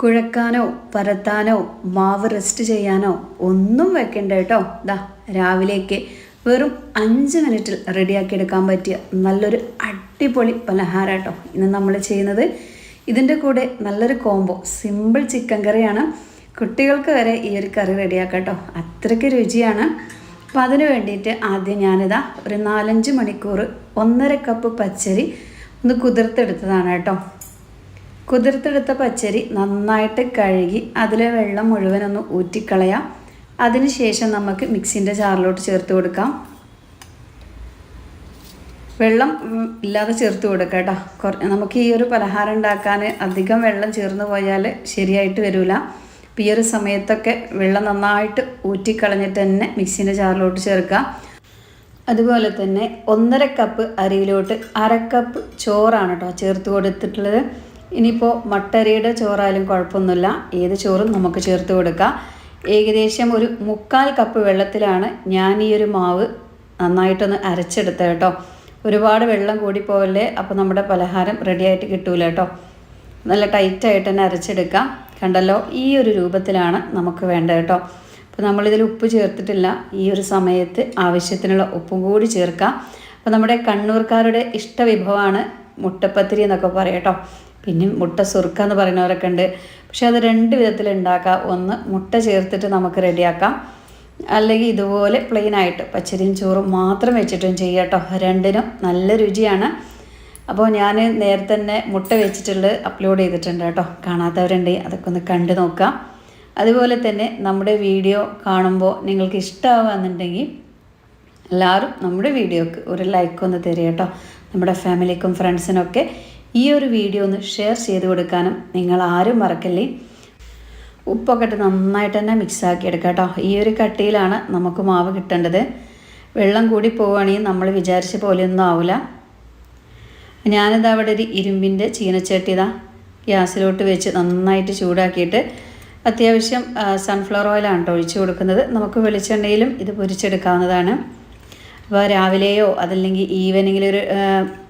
കുഴക്കാനോ പരത്താനോ മാവ് റെസ്റ്റ് ചെയ്യാനോ ഒന്നും വെക്കണ്ട കേട്ടോ. ദാ രാവിലേക്ക് വെറും അഞ്ച് മിനിറ്റിൽ റെഡിയാക്കി എടുക്കാൻ പറ്റിയ നല്ലൊരു അടിപൊളി പലഹാരം കേട്ടോ. ഇന്ന് നമ്മൾ ചെയ്യുന്നത് ഇതിന്റെ കൂടെ നല്ലൊരു കോംബോ സിമ്പിൾ ചിക്കൻ കറിയാണ്. കുട്ടികൾക്ക് വരെ ഈ ഒരു കറി റെഡിയാക്കാം കേട്ടോ. അത്രയ്ക്ക് രുചിയാണ്. അപ്പോൾ അതിന് വേണ്ടിയിട്ട് ആദ്യം ഞാനിതാ ഒരു നാലഞ്ച് മണിക്കൂർ ഒന്നര കപ്പ് പച്ചരി ഒന്ന് കുതിർത്തെടുത്തതാണ് കേട്ടോ. കുതിർത്തെടുത്ത പച്ചരി നന്നായിട്ട് കഴുകി അതിലെ വെള്ളം മുഴുവനൊന്ന് ഊറ്റിക്കളയാം. അതിനുശേഷം നമുക്ക് മിക്സിന്റെ ജാറിലോട്ട് ചേർത്ത് കൊടുക്കാം. വെള്ളം ഇല്ലാതെ ചേർത്ത് കൊടുക്കുക കേട്ടോ. കുറ നമുക്ക് ഈ ഒരു പലഹാരം ഉണ്ടാക്കാൻ അധികം വെള്ളം ചേർന്ന് പോയാൽ ശരിയായിട്ട് വരില്ല അപ്പോൾ ഈ ഒരു സമയത്തൊക്കെ വെള്ളം നന്നായിട്ട് ഊറ്റിക്കളഞ്ഞിട്ട് തന്നെ മിക്സിന്റെ ജാറിലോട്ട് ചേർക്കുക. അതുപോലെ തന്നെ ഒന്നര കപ്പ് അരിയിലോട്ട് അര കപ്പ് ചോറാണ് കേട്ടോ ചേർത്ത് കൊടുത്തിട്ടുള്ളത്. ഇനിയിപ്പോൾ മട്ടരിയുടെ ചോറായാലും കുഴപ്പമൊന്നുമില്ല. ഏത് ചോറും നമുക്ക് ചേർത്ത് കൊടുക്കാം. ഏകദേശം ഒരു മുക്കാൽ കപ്പ് വെള്ളത്തിലാണ് ഞാൻ ഈ ഒരു മാവ് നന്നായിട്ടൊന്ന് അരച്ചെടുത്തത് കേട്ടോ. ഒരുപാട് വെള്ളം കൂടി പോകല്ലേ അപ്പോൾ നമ്മുടെ പലഹാരം റെഡിയായിട്ട് കിട്ടൂല കേട്ടോ. നല്ല ടൈറ്റായിട്ട് തന്നെ അരച്ചെടുക്കാം. കണ്ടല്ലോ ഈ ഒരു രൂപത്തിലാണ് നമുക്ക് വേണ്ടത് കേട്ടോ. അപ്പോൾ നമ്മളിതിൽ ഉപ്പ് ചേർത്തിട്ടില്ല. ഈ ഒരു സമയത്ത് ആവശ്യത്തിനുള്ള ഉപ്പും കൂടി ചേർക്കാം. അപ്പോൾ നമ്മുടെ കണ്ണൂർക്കാരുടെ ഇഷ്ടവിഭവമാണ് മുട്ടപ്പത്തിരി എന്നൊക്കെ പറയാം കേട്ടോ. പിന്നെ മുട്ട സുർക്ക എന്ന് പറയുന്നവരൊക്കെ ഉണ്ട്. പക്ഷെ അത് രണ്ട് വിധത്തിൽ ഉണ്ടാക്കാം. ഒന്ന് മുട്ട ചേർത്തിട്ട് നമുക്ക് റെഡിയാക്കാം. അല്ലെങ്കിൽ ഇതുപോലെ പ്ലെയിൻ ആയിട്ട് പച്ചരിയും ചോറും മാത്രം വെച്ചിട്ടും ചെയ്യാം കേട്ടോ. രണ്ടിനും നല്ല രുചിയാണ്. അപ്പോൾ ഞാൻ നേരത്തെ തന്നെ മുട്ട വെച്ചിട്ടുള്ളത് അപ്ലോഡ് ചെയ്തിട്ടുണ്ട് കേട്ടോ. കാണാത്തവരുണ്ടെങ്കിൽ അതൊക്കെ ഒന്ന് കണ്ടു നോക്കാം. അതുപോലെ തന്നെ നമ്മുടെ വീഡിയോ കാണുമ്പോൾ നിങ്ങൾക്ക് ഇഷ്ടമാവുകയെന്നുണ്ടെങ്കിൽ എല്ലാവരും നമ്മുടെ വീഡിയോക്ക് ഒരു ലൈക്ക് ഒന്ന് തരിക കേട്ടോ. നമ്മുടെ ഫാമിലിക്കും ഫ്രണ്ട്സിനൊക്കെ ഈ ഒരു വീഡിയോ ഒന്ന് ഷെയർ ചെയ്ത് കൊടുക്കാനും നിങ്ങൾ ആരും മറക്കല്ലേ? ഉപ്പൊക്കെ ഇട്ട് നന്നായിട്ട് തന്നെ മിക്സ് ആക്കി എടുക്കാം കേട്ടോ ഈ ഒരു കട്ടിയിലാണ് നമുക്ക് മാവ് കിട്ടേണ്ടത്. വെള്ളം കൂടി പോവുകയാണെങ്കിൽ നമ്മൾ വിചാരിച്ച പോലെയൊന്നും ആവില്ല ഞാനിത് അവിടെ ഒരു ഇരുമ്പിന്റെ ചീനച്ചട്ടി ഇതാ ഗ്യാസിലോട്ട് വെച്ച് നന്നായിട്ട് ചൂടാക്കിയിട്ട് അത്യാവശ്യം സൺഫ്ലവർ ഓയിലാണ് കേട്ടോ ഒഴിച്ചു കൊടുക്കുന്നത്. നമുക്ക് വെളിച്ചെണ്ണയിലും ഇത് പൊരിച്ചെടുക്കാവുന്നതാണ്. അപ്പോൾ രാവിലെയോ അതല്ലെങ്കിൽ ഈവനിങ്ങിൽ ഒരു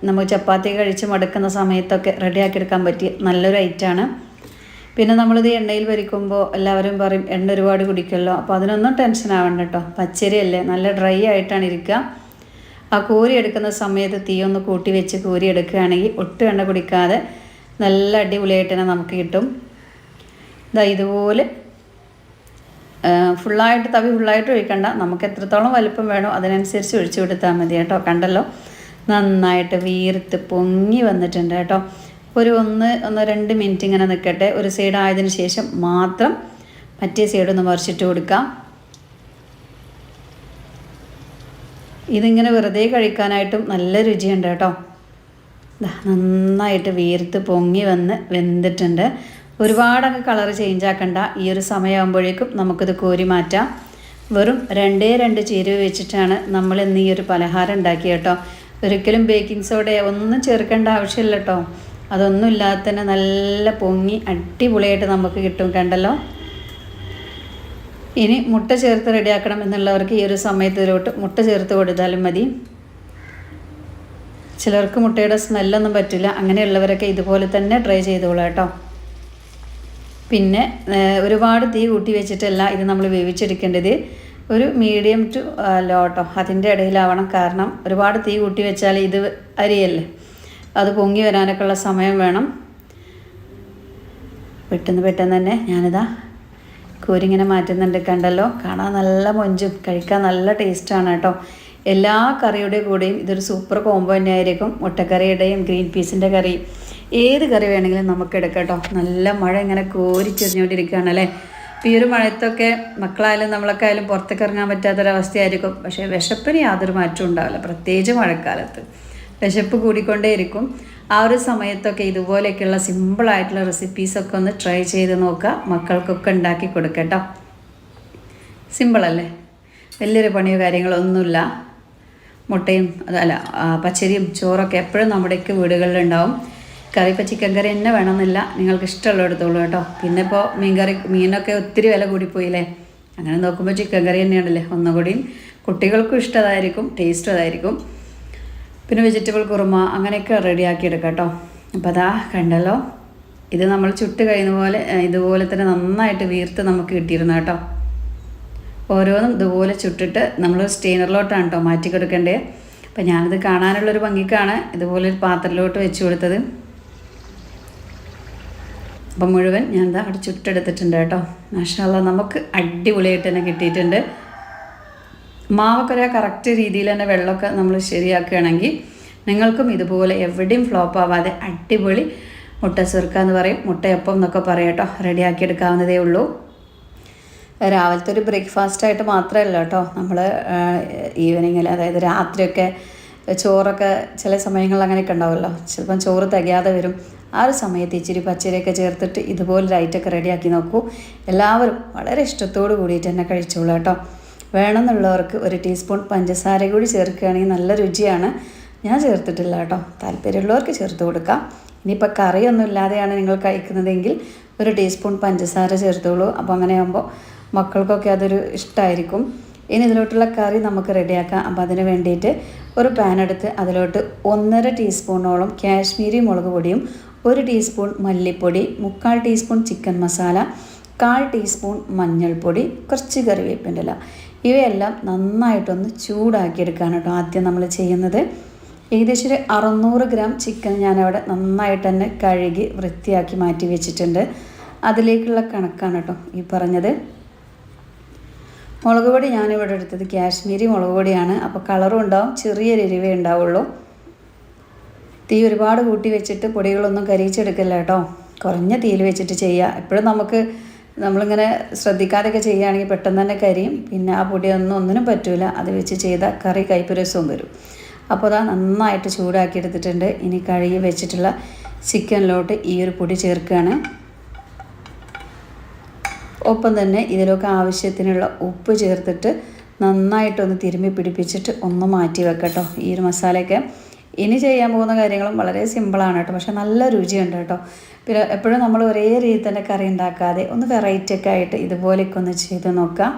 നമ്മൾ ചപ്പാത്തി കഴിച്ച് മടുക്കുന്ന സമയത്തൊക്കെ റെഡിയാക്കി എടുക്കാൻ പറ്റിയ നല്ലൊരു ഐറ്റമാണ് പിന്നെ നമ്മളിത് എണ്ണയിൽ വരിക്കുമ്പോൾ എല്ലാവരും പറയും എണ്ണ ഒരുപാട് കുടിക്കുമല്ലോ അപ്പോൾ അതിനൊന്നും ടെൻഷൻ ആവണ്ട കേട്ടോ പച്ചരിയല്ലേ നല്ല ഡ്രൈ ആയിട്ടാണ് ഇരിക്കുക ആ കോരി എടുക്കുന്ന സമയത്ത് തീ ഒന്ന് കൂട്ടി വെച്ച് കോരി എടുക്കുകയാണെങ്കിൽ ഒട്ടും എണ്ണ കുടിക്കാതെ നല്ല അടിപൊളിയായിട്ട് തന്നെ നമുക്ക് കിട്ടും. ഇതാ ഇതുപോലെ ഫുള്ളായിട്ട് തവി ഫുള്ളായിട്ട് ഒഴിക്കണ്ട. നമുക്ക് എത്രത്തോളം വലുപ്പം വേണോ അതിനനുസരിച്ച് ഒഴിച്ചു കൊടുത്താൽ മതി കേട്ടോ. കണ്ടല്ലോ? നന്നായിട്ട് വീർത്ത് പൊങ്ങി വന്നിട്ടുണ്ട് കേട്ടോ. ഒരു ഒന്ന് ഒന്ന് രണ്ട് മിനിറ്റ് ഇങ്ങനെ നിൽക്കട്ടെ ഒരു സൈഡ് ആയതിന് ശേഷം മാത്രം മറ്റേ സൈഡ് ഒന്ന് മറിച്ചിട്ട് കൊടുക്കാം. ഇതിങ്ങനെ വെറുതെ കഴിക്കാനായിട്ടും നല്ല രുചിയുണ്ട് കേട്ടോ. നന്നായിട്ട് വീർത്ത് പൊങ്ങി വന്ന് വെന്തിട്ടുണ്ട്. ഒരുപാട് അങ്ങ് കളർ ചേഞ്ച് ആക്കണ്ട. ഈ ഒരു സമയമാകുമ്പോഴേക്കും നമുക്കിത് കോരി മാറ്റാം. വെറും രണ്ടേ രണ്ട് ചേരുവ വെച്ചിട്ടാണ് നമ്മൾ ഇന്ന് ഈ ഒരു പലഹാരം ഉണ്ടാക്കി കേട്ടോ. ഒരിക്കലും ബേക്കിംഗ് സോഡ ഒന്നും ചേർക്കേണ്ട ആവശ്യമില്ല കേട്ടോ. അതൊന്നും ഇല്ലാതെ തന്നെ നല്ല പൊങ്ങി അടിപൊളിയായിട്ട് നമുക്ക് കിട്ടും കണ്ടല്ലോ. ഇനി മുട്ട ചേർത്ത് റെഡിയാക്കണം എന്നുള്ളവർക്ക് ഈ ഒരു സമയത്തിലോട്ട് മുട്ട ചേർത്ത് കൊടുത്താലും മതി. ചിലർക്ക് മുട്ടയുടെ സ്മെല്ലൊന്നും പറ്റില്ല. അങ്ങനെയുള്ളവരൊക്കെ ഇതുപോലെ തന്നെ ട്രൈ ചെയ്തോളാം കേട്ടോ. പിന്നെ ഒരുപാട് തീ കൂട്ടി വെച്ചിട്ടല്ല ഇത് നമ്മൾ വേവിച്ചെടുക്കേണ്ടത്. ഒരു മീഡിയം ടു ലോ അതിന്റെ ഇടയിലാവണം. കാരണം ഒരുപാട് തീ കൂട്ടി വെച്ചാൽ ഇത് അരിയല്ലേ? അത് പൊങ്ങി വരാനൊക്കെ ഉള്ള സമയം വേണം. പെട്ടെന്ന് പെട്ടെന്ന് തന്നെ ഞാനിതാ കോരിങ്ങനെ മാറ്റുന്നുണ്ട് കണ്ടല്ലോ. കാണാൻ നല്ല മൊഞ്ചും കഴിക്കാൻ നല്ല ടേസ്റ്റാണ് കേട്ടോ. എല്ലാ കറിയുടെ കൂടെയും ഇതൊരു സൂപ്പർ കോംബോ തന്നെയായിരിക്കും. മുട്ടക്കറിയുടെയും ഗ്രീൻ പീസിന്റെ കറി. ഏത് കറി വേണമെങ്കിലും നമുക്ക് എടുക്കാം കേട്ടോ. നല്ല മഴ ഇങ്ങനെ കോരിച്ചെറിഞ്ഞുകൊണ്ടിരിക്കുകയാണ് അല്ലേ? ഈ ഒരു മഴയത്തൊക്കെ മക്കളായാലും നമ്മളൊക്കെ ആയാലും പുറത്തേക്ക് ഇറങ്ങാൻ പറ്റാത്തൊരവസ്ഥയായിരിക്കും. പക്ഷേ വിശപ്പിന് യാതൊരു മാറ്റവും ഉണ്ടാവില്ല. പ്രത്യേകിച്ച് മഴക്കാലത്ത്. വിശപ്പ് കൂടിക്കൊണ്ടേയിരിക്കും. ആ ഒരു സമയത്തൊക്കെ ഇതുപോലെയൊക്കെയുള്ള സിമ്പിളായിട്ടുള്ള റെസിപ്പീസൊക്കെ ഒന്ന് ട്രൈ ചെയ്ത് നോക്കുക. മക്കൾക്കൊക്കെ ഉണ്ടാക്കി കൊടുക്കട്ടോ സിമ്പിളല്ലേ വലിയൊരു പണിയോ കാര്യങ്ങളോ ഒന്നുമില്ല. മുട്ടയും അതല്ല പച്ചരിയും ചോറൊക്കെ എപ്പോഴും നമ്മുടെയൊക്കെ വീടുകളിലുണ്ടാവും കറി ചിക്കൻ കറി തന്നെ വേണമെന്നില്ല. നിങ്ങൾക്ക് ഇഷ്ടമുള്ള എടുത്തോളൂ കേട്ടോ. പിന്നെ ഇപ്പോൾ മീൻ കറി മീനൊക്കെ ഒത്തിരി വില കൂടിപ്പോയില്ലേ? അങ്ങനെ നോക്കുമ്പോൾ ചിക്കൻ കറി തന്നെയാണല്ലേ. ഒന്നുകൂടിയും കുട്ടികൾക്കും ഇഷ്ടമായിരിക്കും ടേസ്റ്റും അതായിരിക്കും പിന്നെ വെജിറ്റബിൾ കുറുമ അങ്ങനെയൊക്കെ റെഡിയാക്കി എടുക്കാം കേട്ടോ. അപ്പോൾ അതാ കണ്ടല്ലോ. ഇത് നമ്മൾ ചുട്ട് കഴിയുന്ന പോലെ ഇതുപോലെ തന്നെ നന്നായിട്ട് വീർത്ത് നമുക്ക് കിട്ടിയിരുന്നു കേട്ടോ. ഓരോന്നും ഇതുപോലെ ചുട്ടിട്ട് നമ്മൾ സ്റ്റെയിനറിലോട്ടാണ് കേട്ടോ മാറ്റി കൊടുക്കേണ്ടത് അപ്പം ഞാനിത് കാണാനുള്ളൊരു ഭംഗിക്കാണ് ഇതുപോലെ ഒരു പാത്രത്തിലോട്ട് വെച്ച് കൊടുത്തത്. അപ്പം മുഴുവൻ ഞാൻ എന്താ അവിടെ ചുട്ടെടുത്തിട്ടുണ്ട് കേട്ടോ. മാഷാല്ല നമുക്ക് അടിപൊളിയായിട്ട് തന്നെ കിട്ടിയിട്ടുണ്ട്. മാവൊക്കെ ഒരു കറക്റ്റ് രീതിയിൽ തന്നെ വെള്ളമൊക്കെ നമ്മൾ ശരിയാക്കുകയാണെങ്കിൽ നിങ്ങൾക്കും ഇതുപോലെ എവിടെയും ഫ്ലോപ്പ് ആവാതെ അടിപൊളി മുട്ട സുർക്ക എന്ന് പറയും. മുട്ടയപ്പം എന്നൊക്കെ പറയും കേട്ടോ. റെഡിയാക്കി എടുക്കാവുന്നതേ ഉള്ളൂ. രാവിലത്തെ ഒരു ബ്രേക്ക്ഫാസ്റ്റ് ആയിട്ട് മാത്രമല്ല കേട്ടോ. നമ്മൾ ഈവനിങ്ങിൽ അതായത് രാത്രിയൊക്കെ ചോറൊക്കെ ചില സമയങ്ങളിൽ അങ്ങനെയൊക്കെ ഉണ്ടാവുമല്ലോ. ചിലപ്പം ചോറ് തികയാതെ വരും. ആ ഒരു സമയത്ത് ഇച്ചിരി പച്ചരിയൊക്കെ ചേർത്തിട്ട് ഇതുപോലെ ലൈറ്റൊക്കെ റെഡിയാക്കി നോക്കൂ. എല്ലാവരും വളരെ ഇഷ്ടത്തോടു കൂടിയിട്ട് തന്നെ കഴിച്ചോളൂ കേട്ടോ. വേണമെന്നുള്ളവർക്ക് ഒരു ടീസ്പൂൺ പഞ്ചസാര കൂടി ചേർക്കുകയാണെങ്കിൽ നല്ല രുചിയാണ്. ഞാൻ ചേർത്തിട്ടില്ല കേട്ടോ. താല്പര്യമുള്ളവർക്ക് ചേർത്ത് കൊടുക്കാം. ഇനിയിപ്പോൾ കറിയൊന്നും ഇല്ലാതെയാണ് നിങ്ങൾ കഴിക്കുന്നതെങ്കിൽ ഒരു ടീസ്പൂൺ പഞ്ചസാര ചേർത്തോളൂ. അപ്പോൾ അങ്ങനെ ആകുമ്പോൾ മക്കൾക്കൊക്കെ അതൊരു ഇഷ്ടമായിരിക്കും ഇനി ഇതിലോട്ടുള്ള കറി നമുക്ക് റെഡിയാക്കാം അപ്പോൾ അതിന് വേണ്ടിയിട്ട് ഒരു പാൻ എടുത്ത് അതിലോട്ട് ഒന്നര ടീസ്പൂണോളം കാശ്മീരി മുളക് പൊടിയും ഒരു ടീസ്പൂൺ മല്ലിപ്പൊടി മുക്കാൽ ടീസ്പൂൺ ചിക്കൻ മസാല കാൽ ടീസ്പൂൺ മഞ്ഞൾപ്പൊടി കുറച്ച് കറിവേപ്പിന്റെ ഇല. ഇവയെല്ലാം നന്നായിട്ടൊന്ന് ചൂടാക്കിയെടുക്കുകയാണ് കേട്ടോ ആദ്യം നമ്മൾ ചെയ്യുന്നത്. ഏകദേശം ഒരു അറുന്നൂറ് ഗ്രാം ചിക്കൻ ഞാനവിടെ നന്നായിട്ട് തന്നെ കഴുകി വൃത്തിയാക്കി മാറ്റി വെച്ചിട്ടുണ്ട്. അതിലേക്കുള്ള കണക്കാണ് കേട്ടോ ഈ പറഞ്ഞത്. മുളക് പൊടി ഞാനിവിടെ എടുത്തത് കാശ്മീരി മുളക് പൊടിയാണ്. അപ്പോൾ കളറും ഉണ്ടാവും ചെറിയൊരു എരിവേ ഉണ്ടാവുള്ളൂ. തീ ഒരുപാട് കൂട്ടി വെച്ചിട്ട് പൊടികളൊന്നും കരിയിച്ചെടുക്കില്ല കേട്ടോ. കുറഞ്ഞ തീയിൽ വെച്ചിട്ട് ചെയ്യുക എപ്പോഴും നമുക്ക് നമ്മളിങ്ങനെ ശ്രദ്ധിക്കാതെയൊക്കെ ചെയ്യുകയാണെങ്കിൽ പെട്ടെന്ന് തന്നെ കരിയും. പിന്നെ ആ പൊടിയൊന്നും ഒന്നിനും പറ്റില്ല അത് വെച്ച് ചെയ്ത കറി കൈപ്പുരസവും വരും. അപ്പോൾ അതാ നന്നായിട്ട് ചൂടാക്കി എടുത്തിട്ടുണ്ട്. ഇനി കഴുകി വെച്ചിട്ടുള്ള ചിക്കനിലോട്ട് ഈ ഒരു പൊടി ചേർക്കുകയാണ്. ഒപ്പം തന്നെ ഇതിലൊക്കെ ആവശ്യത്തിനുള്ള ഉപ്പ് ചേർത്തിട്ട് നന്നായിട്ടൊന്ന് തിരുമ്മി പിടിപ്പിച്ചിട്ട് ഒന്ന് മാറ്റി വെക്കട്ടോ. ഈ ഒരു മസാലയൊക്കെ ഇനി ചെയ്യാൻ പോകുന്ന കാര്യങ്ങളും വളരെ സിമ്പിളാണ് കേട്ടോ. പക്ഷെ നല്ല രുചിയുണ്ട് കേട്ടോ. പിന്നെ എപ്പോഴും നമ്മൾ ഒരേ രീതിയിൽ തന്നെ കറി ഉണ്ടാക്കാതെ ഒന്ന് വെറൈറ്റി ഒക്കെ ആയിട്ട് ഇതുപോലെയൊക്കെ ഒന്ന് ചെയ്ത് നോക്കാം.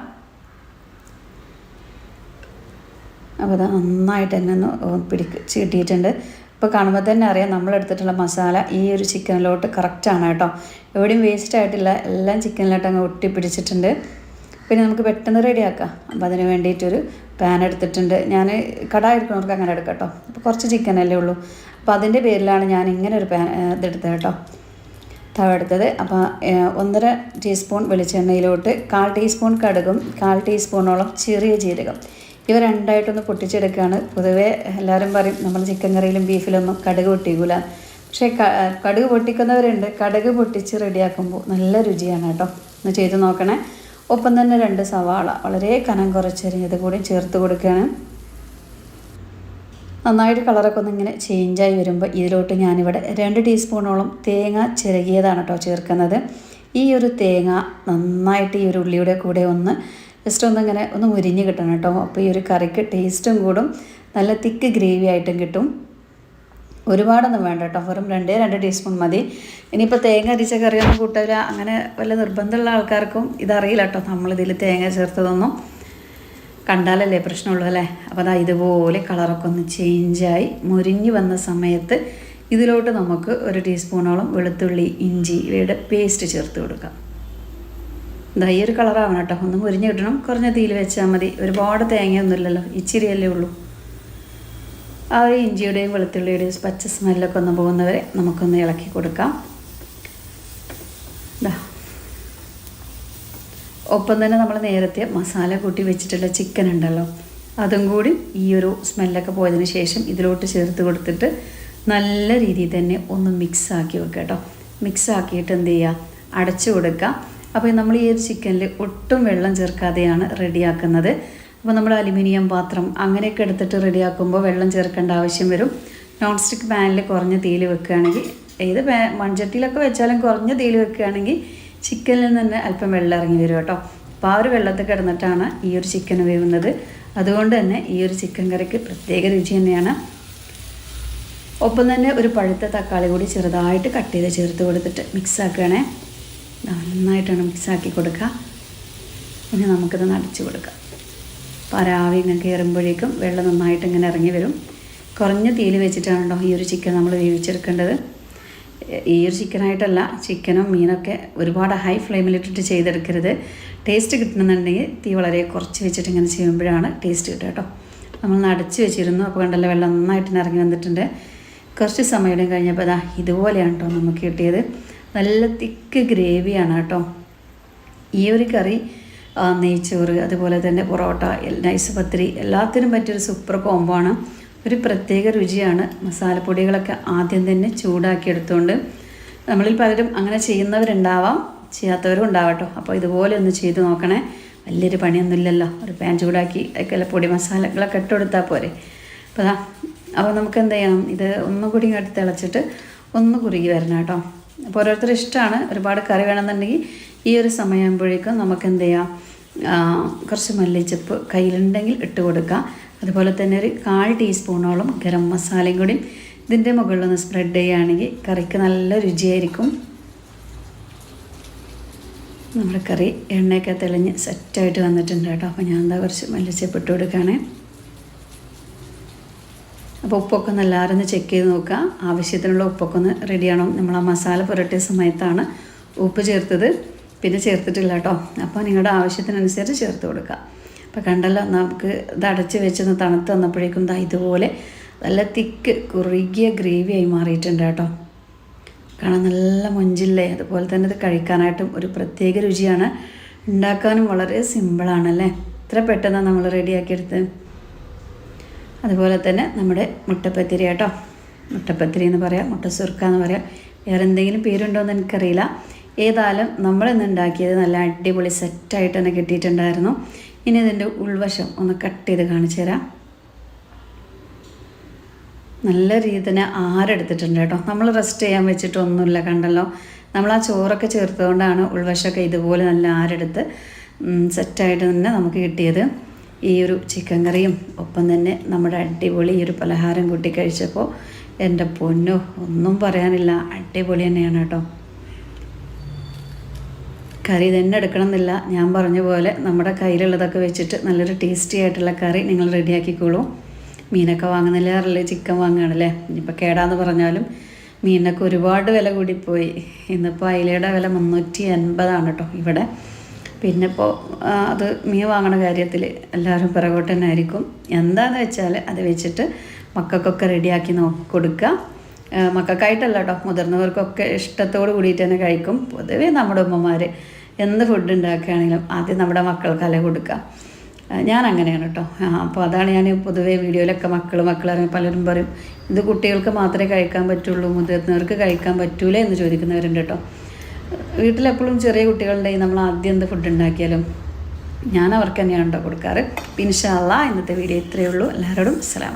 അപ്പോൾ അത് നന്നായിട്ട് തന്നെ ഒന്ന് പിടിക്ക് ചീട്ടിയിട്ടുണ്ട്. ഇപ്പോൾ കാണുമ്പോൾ തന്നെ അറിയാം നമ്മൾ എടുത്തിട്ടുള്ള മസാല ഈ ഒരു ചിക്കനിലോട്ട് കറക്റ്റാണ് കേട്ടോ. എവിടെയും വേസ്റ്റ് ആയിട്ടില്ല. എല്ലാം ചിക്കനിലോട്ട് അങ്ങ് ഒട്ടി പിടിച്ചിട്ടുണ്ട് പിന്നെ നമുക്ക് പെട്ടെന്ന് റെഡിയാക്കാം. അപ്പോൾ അതിന് വേണ്ടിയിട്ടൊരു പാൻ എടുത്തിട്ടുണ്ട്. ഞാൻ കടായി എടുക്കുന്നവർക്ക് അങ്ങനെ എടുക്കാം കേട്ടോ അപ്പോൾ കുറച്ച് ചിക്കൻ അല്ലേ ഉള്ളൂ. അപ്പോൾ അതിന്റെ പേരിലാണ് ഞാൻ ഇങ്ങനെ ഒരു പാൻ ഇതെടുത്തത് കേട്ടോ തവ എടുത്തത്. അപ്പോൾ ഒന്നര ടീസ്പൂൺ വെളിച്ചെണ്ണയിലോട്ട് കാൽ ടീസ്പൂൺ കടുകും കാൽ ടീസ്പൂണോളം ചെറിയ ജീരകം. ഇവ രണ്ടായിട്ടൊന്ന് പൊട്ടിച്ചെടുക്കുകയാണ് പൊതുവേ എല്ലാവരും പറയും നമ്മൾ ചിക്കൻ കറിയിലും ബീഫിലൊന്നും കടുക് പൊട്ടിക്കൂല. പക്ഷേ കടുക് പൊട്ടിക്കുന്നവരുണ്ട്. കടുക് പൊട്ടിച്ച് റെഡിയാക്കുമ്പോൾ നല്ല രുചിയാണ് കേട്ടോ ഒന്ന് ചെയ്ത് നോക്കണേ. ഒപ്പം തന്നെ രണ്ട് സവാള വളരെ കനം കുറച്ചരിഞ്ഞത് കൂടി ചേർത്ത് കൊടുക്കുകയാണ്. നന്നായിട്ട് കളറൊക്കെ ഒന്ന് ഇങ്ങനെ ചേഞ്ചായി വരുമ്പോൾ ഇതിലോട്ട് ഞാനിവിടെ രണ്ട് ടീസ്പൂണോളം തേങ്ങ ചിരകിയതാണ് കേട്ടോ ചേർക്കുന്നത്. ഈ ഒരു തേങ്ങ നന്നായിട്ട് ഈ ഒരു ഉള്ളിയുടെ കൂടെ ഒന്ന് ജസ്റ്റ് ഒന്നിങ്ങനെ ഒന്ന് മുരിഞ്ഞ് കിട്ടണം കേട്ടോ. അപ്പോൾ ഈ ഒരു കറിക്ക് ടേസ്റ്റും കൂടും. നല്ല തിക്ക് ഗ്രേവി ആയിട്ടും കിട്ടും. ഒരുപാടൊന്നും വേണ്ട കേട്ടോ. വെറും രണ്ടേ രണ്ട് ടീസ്പൂൺ മതി. ഇനിയിപ്പോൾ തേങ്ങ അരിച്ച കറിയൊന്നും കൂട്ടില്ല അങ്ങനെ വല്ല നിർബന്ധമുള്ള ആൾക്കാർക്കും ഇതറിയില്ല കേട്ടോ. നമ്മളിതിൽ തേങ്ങ ചേർത്തതൊന്നും. കണ്ടാലല്ലേ പ്രശ്നമുള്ളൂ അല്ലേ? അപ്പോൾ അതാ ഇതുപോലെ കളറൊക്കെ ഒന്ന് ചേഞ്ചായി മുരിഞ്ഞ് വന്ന സമയത്ത് ഇതിലോട്ട് നമുക്ക് ഒരു ടീസ്പൂണോളം വെളുത്തുള്ളി ഇഞ്ചി ഇവയുടെ പേസ്റ്റ് ചേർത്ത് കൊടുക്കാം. ഇതാ ഈ ഒരു കളറാവണം കേട്ടോ. ഒന്ന് മുരിഞ്ഞ് കിട്ടണം. കുറഞ്ഞ തീയിൽ വെച്ചാൽ മതി. ഒരുപാട് തേങ്ങയൊന്നുമില്ലല്ലോ. ഇച്ചിരിയല്ലേ ഉള്ളൂ. ആ ഒരു ഇഞ്ചിയുടെയും വെളുത്തുള്ളിയുടെയും പച്ച സ്മെല്ലൊക്കെ ഒന്ന് പോകുന്നവരെ നമുക്കൊന്ന് ഇളക്കി കൊടുക്കാം. ഒപ്പം തന്നെ നമ്മൾ നേരത്തെ മസാല കൂട്ടി വെച്ചിട്ടുള്ള ചിക്കൻ ഉണ്ടല്ലോ അതും കൂടി ഈ ഒരു സ്മെല്ലൊക്കെ പോയതിന് ശേഷം ഇതിലോട്ട് ചേർത്ത് കൊടുത്തിട്ട് നല്ല രീതിയിൽ തന്നെ ഒന്ന് മിക്സ് ആക്കി വെക്കുക കേട്ടോ. മിക്സ് ആക്കിയിട്ട് എന്ത് ചെയ്യുക അടച്ചു കൊടുക്കുക അപ്പോൾ നമ്മൾ ഈ ഒരു ചിക്കനിൽ ഒട്ടും വെള്ളം ചേർക്കാതെയാണ് റെഡിയാക്കുന്നത് അപ്പോൾ നമ്മൾ അലുമിനിയം പാത്രം അങ്ങനെയൊക്കെ എടുത്തിട്ട് റെഡിയാക്കുമ്പോൾ വെള്ളം ചേർക്കേണ്ട ആവശ്യം വരും. നോൺ സ്റ്റിക്ക് പാനിൽ കുറഞ്ഞ തീയിൽ വെക്കുകയാണെങ്കിൽ ഏത് പാ മൺചട്ടിയിലൊക്കെ വെച്ചാലും കുറഞ്ഞ തീയിൽ വെക്കുകയാണെങ്കിൽ ചിക്കനിൽ നിന്ന് അല്പം വെള്ളം ഇറങ്ങി വരും കേട്ടോ. അപ്പോൾ ആ ഒരു വെള്ളത്തിൽ കിടന്നിട്ടാണ് ഈ ഒരു ചിക്കൻ വേവുന്നത്. അതുകൊണ്ട് തന്നെ ഈ ഒരു ചിക്കൻ കറിക്ക് പ്രത്യേക രുചി തന്നെയാണ്. ഒപ്പം തന്നെ ഒരു പഴുത്ത തക്കാളി കൂടി ചെറുതായിട്ട് കട്ട് ചെയ്ത് ചേർത്ത് കൊടുത്തിട്ട് മിക്സ് ആക്കുകയാണേ. നന്നായിട്ടാണ് മിക്സ് ആക്കി കൊടുക്കുക. ഇനി നമുക്കിത് നടച്ചു കൊടുക്കാം. അപ്പോൾ ആ രാവി ഇങ്ങനെ കയറുമ്പോഴേക്കും വെള്ളം നന്നായിട്ട് ഇങ്ങനെ ഇറങ്ങി വരും. കുറഞ്ഞ തീയിൽ വെച്ചിട്ടാണ് ഈ ഒരു ചിക്കൻ നമ്മൾ വേവിച്ചെടുക്കേണ്ടത്. ഈ ഒരു ചിക്കനായിട്ടല്ല ചിക്കനും മീനൊക്കെ ഒരുപാട് ഹൈ ഫ്ലെയിമിലിട്ടിട്ട് ചെയ്തെടുക്കരുത്. ടേസ്റ്റ് കിട്ടണമെന്നുണ്ടെങ്കിൽ തീ വളരെ കുറച്ച് വെച്ചിട്ട് ഇങ്ങനെ ചെയ്യുമ്പോഴാണ് ടേസ്റ്റ് കിട്ടുക കേട്ടോ. നമ്മൾ അടച്ച് വെച്ചിരുന്നു അപ്പോൾ കണ്ടല്ലോ വെള്ളം നന്നായിട്ട് ഇറങ്ങി വന്നിട്ടുണ്ട്. കുറച്ച് സമയം കഴിഞ്ഞപ്പോൾ അതാ ഇതുപോലെയാണ് കേട്ടോ നമുക്ക് കിട്ടിയത്. നല്ല തിക്ക് ഗ്രേവിയാണ് കേട്ടോ. ഈ ഒരു കറി നെയ്ച്ചോറ് അതുപോലെ തന്നെ പൊറോട്ട നൈസ് പത്തിരി എല്ലാത്തിനും പറ്റിയൊരു സൂപ്പർ കോംബോ ആണ്. ഒരു പ്രത്യേക രുചിയാണ് മസാലപ്പൊടികളൊക്കെ ആദ്യം തന്നെ ചൂടാക്കി എടുത്തുകൊണ്ട് നമ്മളിൽ പലരും അങ്ങനെ ചെയ്യുന്നവരുണ്ടാവാം ചെയ്യാത്തവരും ഉണ്ടാവട്ടോ. അപ്പോൾ ഇതുപോലെ ഒന്ന് ചെയ്ത് നോക്കണേ. വലിയൊരു പണിയൊന്നുമില്ലല്ലോ. ഒരു പാൻ ചൂടാക്കി അതിൽ പൊടി മസാലകളൊക്കെ ഇട്ട് കൊടുത്താൽ പോരെ. അപ്പോൾ അതാ അപ്പോൾ നമുക്ക് എന്ത് ചെയ്യണം ഇത് ഒന്നും കൂടി ഇങ്ങോട്ട് തിളച്ചിട്ട് ഒന്ന് കുറുകി വരണം കേട്ടോ. അപ്പോൾ ഓരോരുത്തർ ഇഷ്ടമാണ്. ഒരുപാട് കറി വേണമെന്നുണ്ടെങ്കിൽ ഈ ഒരു സമയമാകുമ്പോഴേക്കും നമുക്ക് എന്ത് ചെയ്യാം കുറച്ച് മല്ലിച്ചപ്പ് കയ്യിലുണ്ടെങ്കിൽ ഇട്ട് കൊടുക്കുക അതുപോലെ തന്നെ ഒരു കാൽ ടീസ്പൂണോളം ഗരം മസാലയും കൂടി ഇതിന്റെ മുകളിൽ ഒന്ന് സ്പ്രെഡ് ചെയ്യുകയാണെങ്കിൽ കറിക്ക് നല്ല രുചിയായിരിക്കും. നമ്മുടെ കറി എണ്ണയൊക്കെ തെളിഞ്ഞ് സെറ്റായിട്ട് വന്നിട്ടുണ്ട് കേട്ടോ. അപ്പോൾ ഞാൻ എന്താ കുറച്ച് മല്ലിച്ചപ്പ് ഇട്ട് കൊടുക്കുകയാണേ. അപ്പോൾ ഉപ്പൊക്കെ ഒന്ന് എല്ലാവരും ഒന്ന് ചെക്ക് ചെയ്ത് നോക്കുക. ആവശ്യത്തിനുള്ള ഉപ്പൊക്കെ ഒന്ന് റെഡിയാണോ നമ്മൾ ആ മസാല പുരട്ടിയ സമയത്താണ് ഉപ്പ് ചേർത്തത്. പിന്നെ ചേർത്തിട്ടില്ല കേട്ടോ. അപ്പോൾ നിങ്ങളുടെ ആവശ്യത്തിനനുസരിച്ച് ചേർത്ത് കൊടുക്കുക അപ്പോൾ കണ്ടല്ലോ നമുക്ക് ഇത് അടച്ച് വെച്ചൊന്ന് തണുത്ത് വന്നപ്പോഴേക്കും ദാ ഇതുപോലെ നല്ല തിക്ക് കുറുകിയ ഗ്രേവിയായി മാറിയിട്ടുണ്ട് കേട്ടോ. കാണാൻ നല്ല മൊഞ്ചില്ലേ? അതുപോലെ തന്നെ ഇത് കഴിക്കാനായിട്ടും ഒരു പ്രത്യേക രുചിയാണ്. ഉണ്ടാക്കാനും വളരെ സിമ്പിളാണല്ലേ ഇത്ര പെട്ടെന്നാണ് നമ്മൾ റെഡിയാക്കിയെടുത്ത് അതുപോലെ തന്നെ നമ്മുടെ മുട്ടപ്പത്തിരി കേട്ടോ. മുട്ടപ്പത്തിരി എന്ന് പറയാം മുട്ട സുർക്ക എന്ന് പറയാം. വേറെ എന്തെങ്കിലും പേരുണ്ടോ എന്ന് എനിക്കറിയില്ല. ഏതായാലും നമ്മളിന്ന് ഉണ്ടാക്കിയത് നല്ല അടിപൊളി സെറ്റായിട്ട് തന്നെ കിട്ടിയിട്ടുണ്ടായിരുന്നു. ഇനി ഇതിന്റെ ഉൾവശം ഒന്ന് കട്ട് ചെയ്ത് കാണിച്ചു തരാം. നല്ല രീതിയിൽ തന്നെ ആരെടുത്തിട്ടുണ്ട് കേട്ടോ. നമ്മൾ റെസ്റ്റ് ചെയ്യാൻ വെച്ചിട്ടൊന്നുമില്ല കണ്ടല്ലോ. നമ്മൾ ആ ചോറൊക്കെ ചേർത്തുകൊണ്ടാണ് ഉൾവശമൊക്കെ ഇതുപോലെ നല്ല ആരെടുത്ത് സെറ്റായിട്ട് തന്നെ നമുക്ക് കിട്ടിയത്. ഈ ഒരു ചിക്കൻ കറിയും ഒപ്പം തന്നെ നമ്മുടെ അടിപൊളി ഈ ഒരു പലഹാരം കൂട്ടി കഴിച്ചപ്പോൾ എന്റെ പൊന്നോ ഒന്നും പറയാനില്ല. അടിപൊളി തന്നെയാണ് കേട്ടോ. കറി തന്നെ എടുക്കണം എന്നില്ല ഞാൻ പറഞ്ഞ പോലെ നമ്മുടെ കയ്യിലുള്ളതൊക്കെ വെച്ചിട്ട് നല്ലൊരു ടേസ്റ്റി ആയിട്ടുള്ള കറി നിങ്ങൾ റെഡിയാക്കിക്കോളൂ. മീനൊക്കെ വാങ്ങുന്നില്ലാറല്ലേ ചിക്കൻ വാങ്ങുകയാണല്ലേ? ഇനിയിപ്പോൾ കേടാന്ന് പറഞ്ഞാലും മീനൊക്കെ ഒരുപാട് വില കൂടിപ്പോയി. ഇന്നിപ്പോൾ അയിലയുടെ വില മുന്നൂറ്റി എൺപതാണ് കേട്ടോ ഇവിടെ. പിന്നെ ഇപ്പോൾ അത് മീൻ വാങ്ങണ കാര്യത്തിൽ എല്ലാവരും പിറകോട്ട് തന്നെ ആയിരിക്കും. എന്താണെന്ന് വെച്ചാൽ അത് വെച്ചിട്ട് മക്കൾക്കൊക്കെ റെഡിയാക്കി നോ കൊടുക്കുക. മക്കൾക്കായിട്ടല്ല കേട്ടോ മുതിർന്നവർക്കൊക്കെ ഇഷ്ടത്തോട് കൂടിയിട്ട് തന്നെ കഴിക്കും. പൊതുവേ നമ്മുടെ ഉമ്മമാർ എന്ത് ഫുഡ് ഉണ്ടാക്കുകയാണെങ്കിലും ആദ്യം നമ്മുടെ മക്കൾക്കല്ലേ കൊടുക്കുക. ഞാൻ അങ്ങനെയാണ് കേട്ടോ അപ്പോൾ അതാണ് ഞാൻ പൊതുവേ വീഡിയോയിലൊക്കെ മക്കൾ മക്കൾ പലരും പറയും ഇത് കുട്ടികൾക്ക് മാത്രമേ കഴിക്കാൻ പറ്റുള്ളൂ മുതിർന്നവർക്ക് കഴിക്കാൻ പറ്റൂലേ എന്ന് ചോദിക്കുന്നവരുണ്ട് കേട്ടോ വീട്ടിലെപ്പോഴും ചെറിയ കുട്ടികളുണ്ടെങ്കിൽ നമ്മൾ ആദ്യം എന്ത് ഫുഡ് ഉണ്ടാക്കിയാലും ഞാൻ അവർക്ക് തന്നെയാണ് കേട്ടോ കൊടുക്കാറ്. പിൻഷാള്ള ഇന്നത്തെ വീഡിയോ ഇത്രയേ ഉള്ളൂ. എല്ലാവരോടും അസ്സലാം